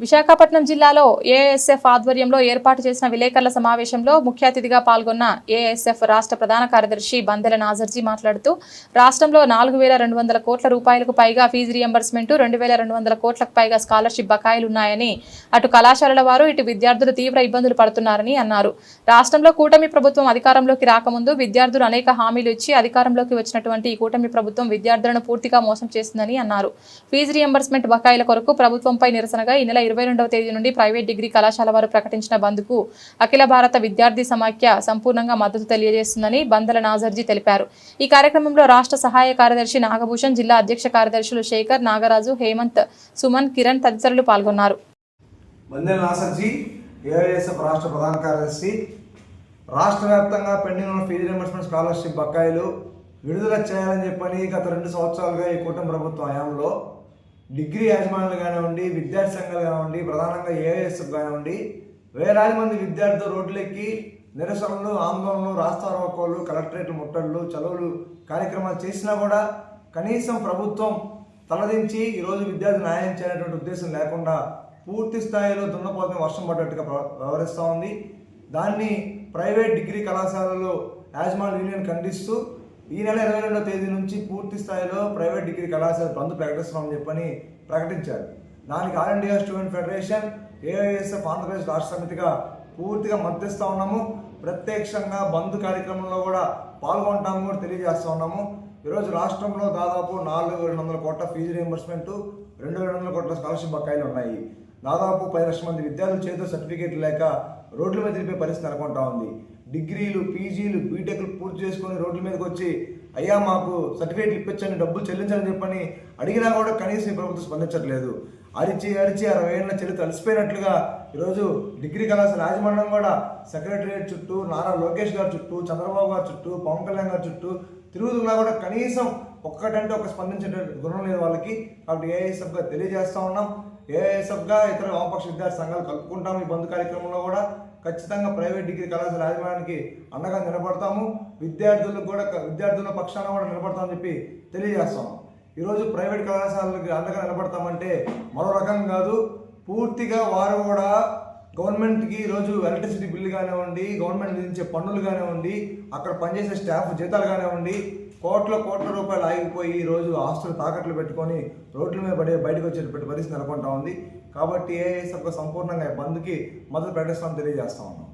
విశాఖపట్నం జిల్లాలో ఏఎస్ఎఫ్ ఆధ్వర్యంలో ఏర్పాటు చేసిన విలేకరుల సమావేశంలో ముఖ్య అతిథిగా పాల్గొన్న ఏఎస్ఎఫ్ రాష్ట్ర ప్రధాన కార్యదర్శి బందెల నాజర్జీ మాట్లాడుతూ రాష్ట్రంలో నాలుగు వేల రెండు వందల కోట్ల రూపాయలకు పైగా ఫీజు రియంబర్స్మెంట్ రెండు వేల రెండు వందల కోట్లకు పైగా స్కాలర్షిప్ బకాయిలు ఉన్నాయని అటు కళాశాలల వారు ఇటు విద్యార్థులు తీవ్ర ఇబ్బందులు పడుతున్నారని అన్నారు. రాష్ట్రంలో కూటమి ప్రభుత్వం అధికారంలోకి రాకముందు విద్యార్థులు అనేక హామీలు ఇచ్చి అధికారంలోకి వచ్చినటువంటి ఈ కూటమి ప్రభుత్వం విద్యార్థులను పూర్తిగా మోసం చేసిందని అన్నారు. ఫీజు రియంబర్స్మెంట్ బకాయిల కొరకు ప్రభుత్వంపై నిరసనగా ఈ నెల ఇరవై రెండవ తేదీ నుండి ప్రైవేట్ డిగ్రీ కళాశాల వారు ప్రకటించిన బంద్కు అఖిల భారత విద్యార్థి సమాఖ్య సంపూర్ణంగా మద్దతు తెలియజేస్తుందని బందల నాజర్జీ తెలిపారు. ఈ కార్యక్రమంలో రాష్ట్ర సహాయ కార్యదర్శి నాగభూషణ్ జిల్లా అధ్యక్ష కార్యదర్శులు శేఖర్ నాగరాజు హేమంత్ సుమన్ కిరణ్ తదితరులు పాల్గొన్నారు. రాష్ట్ర ప్రధాన కార్యదర్శి రాష్ట్ర వ్యాప్తంగా పెండింగ్ ఉన్న ఫీజు రియంబర్స్మెంట్ స్కాలర్షిప్ బకాయిలు విడుదల చేయాలని చెప్పని గత రెండు సంవత్సరాలుగా ఈ కూటమి ప్రభుత్వ హయాంలో డిగ్రీ యజమానులు కానివ్వండి విద్యార్థి సంఘాలు కానివ్వండి ప్రధానంగా ఏఐఎస్ఎఫ్ కానివ్వండి వేలాది మంది విద్యార్థులు రోడ్లెక్కి నిరసనలు ఆందోళనలు రాస్తారోకోలు కలెక్టరేట్ ముట్టళ్ళు చదువులు కార్యక్రమాలు చేసినా కూడా కనీసం ప్రభుత్వం తలదించి ఈరోజు విద్యార్థులు న్యాయం చేయనటువంటి ఉద్దేశం లేకుండా పూర్తి స్థాయిలో దున్నపోతని వర్షం పడ్డట్టుగా వ్యవహరిస్తూ ఉంది. దాన్ని ప్రైవేట్ డిగ్రీ కళాశాలలో యాజమాన్ యూనియన్ ఖండిస్తూ ఈ నెల ఇరవై రెండవ తేదీ నుంచి పూర్తి స్థాయిలో ప్రైవేట్ డిగ్రీ కళాశాల బంద్ ప్రకటిస్తున్నామని చెప్పని ప్రకటించారు. దానికి all India student federation AISF Andhra Pradesh రాష్ట్ర సమితిగా పూర్తిగా మద్దతిస్తూ ఉన్నాము. ప్రత్యక్షంగా బంద్ కార్యక్రమంలో కూడా పాల్గొంటాము కూడా తెలియజేస్తూ ఉన్నాము. ఈరోజు రాష్ట్రంలో దాదాపు నాలుగు రెండు వందల కోట్ల ఫీజు రియంబర్స్మెంట్ రెండు రెండు వందల కోట్ల స్కాలర్షిప్ బకాయిలు ఉన్నాయి. దాదాపు పది లక్షల మంది విద్యార్థులు చేతిలో సర్టిఫికేట్ లేక రోడ్ల మీద తిరిగే పరిస్థితి నెలకొంటా ఉంది. డిగ్రీలు పీజీలు బీటెక్లు పూర్తి చేసుకొని రోడ్ల మీదకి వచ్చి అయ్యా మాకు సర్టిఫికేట్లు ఇప్పించండి డబ్బులు చెల్లించని చెప్పని అడిగినా కూడా కనీసం ఈ ప్రభుత్వం స్పందించట్లేదు. అరిచి అరిచి అరవై ఏళ్ళ చెల్లి తలిసిపోయినట్లుగా ఈరోజు డిగ్రీ కళాశాల యాజమాన్యం కూడా సెక్రటరియట్ చుట్టూ నారా లోకేష్ గారి చుట్టూ చంద్రబాబు గారి చుట్టూ పవన్ కళ్యాణ్ గారి చుట్టూ తిరుగుతున్నా కూడా కనీసం ఒక్కటంటే ఒక స్పందించే గుణం లేదు వాళ్ళకి. కాబట్టి ఏఐఎస్ఎఫ్గా తెలియజేస్తా ఉన్నాం. ఏఐఎస్ఎఫ్గా ఇతర వామపక్ష విద్యార్థి సంఘాలు కలుపుకుంటాం ఈ బంధు కార్యక్రమంలో కూడా. ఖచ్చితంగా ప్రైవేట్ డిగ్రీ కళాశాల యాజమాన్యానికి అండగా నిలబడతాము. విద్యార్థులకు కూడా విద్యార్థుల పక్షాన కూడా నిలబడతామని చెప్పి తెలియజేస్తాం ఈరోజు ప్రైవేట్ కళాశాలకి అండగా నిలబడతామంటే మరో రకం కాదు పూర్తిగా వారు కూడా గవర్నమెంట్కి ఈరోజు ఎలక్ట్రిసిటీ బిల్లు కానివ్వండి గవర్నమెంట్ విధించే పన్నులు కానివ్వండి అక్కడ పనిచేసే స్టాఫ్ జీతాలు కానివ్వండి కోట్ల కోట్ల రూపాయలు ఆగిపోయి ఈరోజు ఆస్తులు తాకట్లు పెట్టుకొని రోడ్ల మీద పడే బయటకు వచ్చేటువంటి పరిస్థితి నెలకొంటా ఉంది. కాబట్టి ఏఎస్ ఒక సంపూర్ణంగా బంద్కి మద్దతు ప్రకటిస్తామని తెలియజేస్తా ఉన్నాం.